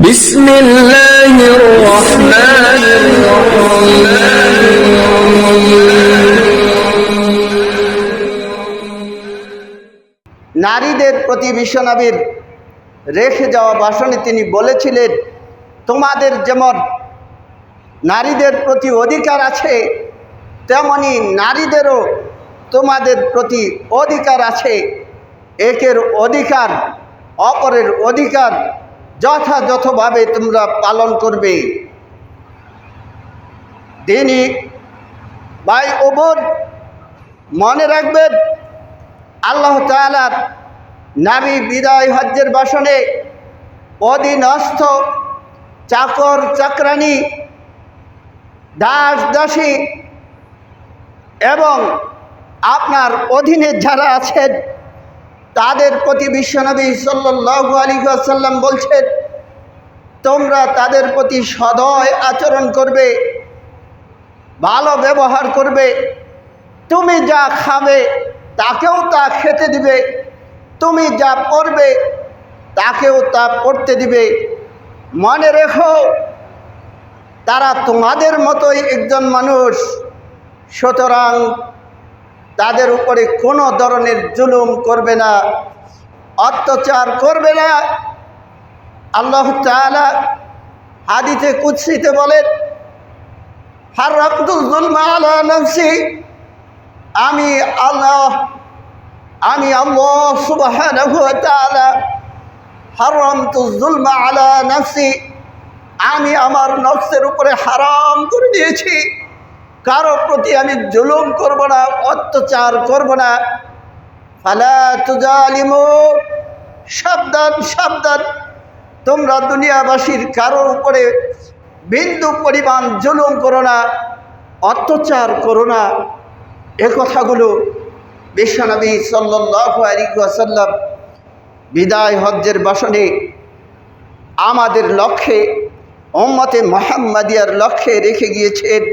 بسم الله الرحمن নারীদের প্রতি বিশ্বনবীর রেখে যাওয়া ভাষণে তিনি বলেছিলেন তোমাদের যেমন নারীদের প্রতি অধিকার আছে তেমনি নারীদেরও তোমাদের প্রতি অধিকার আছে একের অধিকার অপরের অধিকার যথাযথভাবে তোমরা পালন করবে। তিনি ভাই ওবর মনে রাখবেন, আল্লাহ তালার নাবি বিদায় হজ্জের বাসনে অধীনস্থ চাকর চাকরানি, দাস দাসী এবং আপনার অধীনে যারা আছেন তাদের প্রতি বিশ্বনবী সাল্লু আলী আসাল্লাম বলছেন, তোমরা তাদের প্রতি সদয় আচরণ করবে, ভালো ব্যবহার করবে, তুমি যা খাবে তাকেও তা খেতে দিবে, তুমি যা পড়বে তাকেও তা পড়তে দিবে। মনে রেখো, তারা তোমাদের মতোই একজন মানুষ, সুতরাং তাদের উপরে কোনো ধরনের জুলুম করবে না, অত্যাচার করবে না। আল্লাহ তাআলা হাদিতে কুৎসিতে বলেন হার নফসি আমি আল্লাহ আমি আল্লাহ তাআলা, হারামতু যুলমা আলা নফসি আমি আমার নফসের উপরে হারাম করে দিয়েছি। কারও প্রতি আমি জুলুম করব না, অত্যাচার করব না। ফালা তুজালিমু, সাবধান সাবধান। তোমরা দুনিয়াবাসীর কারও উপরে বিন্দু পরিমাণ জুলুম করো না, অত্যাচার করো না। এ কথাগুলো বিশ্বনবী ওয়াসাল্লাম বিদায় হজ্জের বাসনে আমাদের লক্ষ্যে, উম্মতে মোহাম্মদিয়ার লক্ষ্যে রেখে গিয়েছেন।